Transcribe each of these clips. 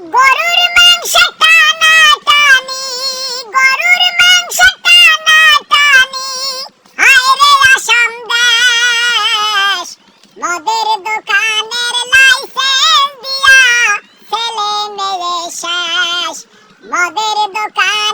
গরুর মাংস টানা টানি, গরুর মাংস টানা টানি। হায় আসাম দেশ, মদের দোকানের লাইসেন্স দিয়া শেষ। মদের দোকানের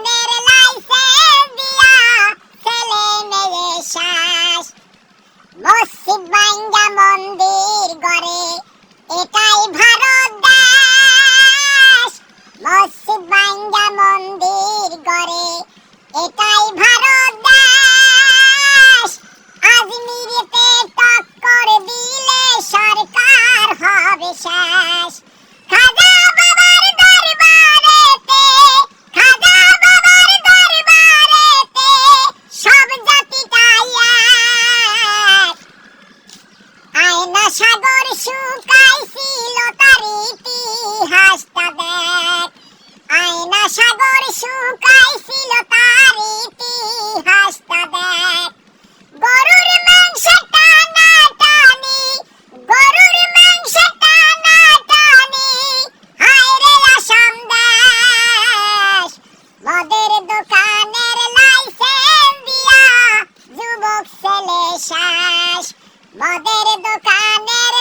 ভাঙ্গা মন্দির গড়ে এটাই ভারত দেশ। আজমিরেতে টক্কর দিলে সরকার হবে শেষ। সাগর শুকাইছিল সাগর শুকাইছিল তার ইতিহাসটা দেখ। গরুর মাংস টানা টানি, গরুর মাংস টানা টানি, হায় রে আসাম দেশ। মদের দোকানের লাইসেন্স দিয়া যুবক মদের দোকানের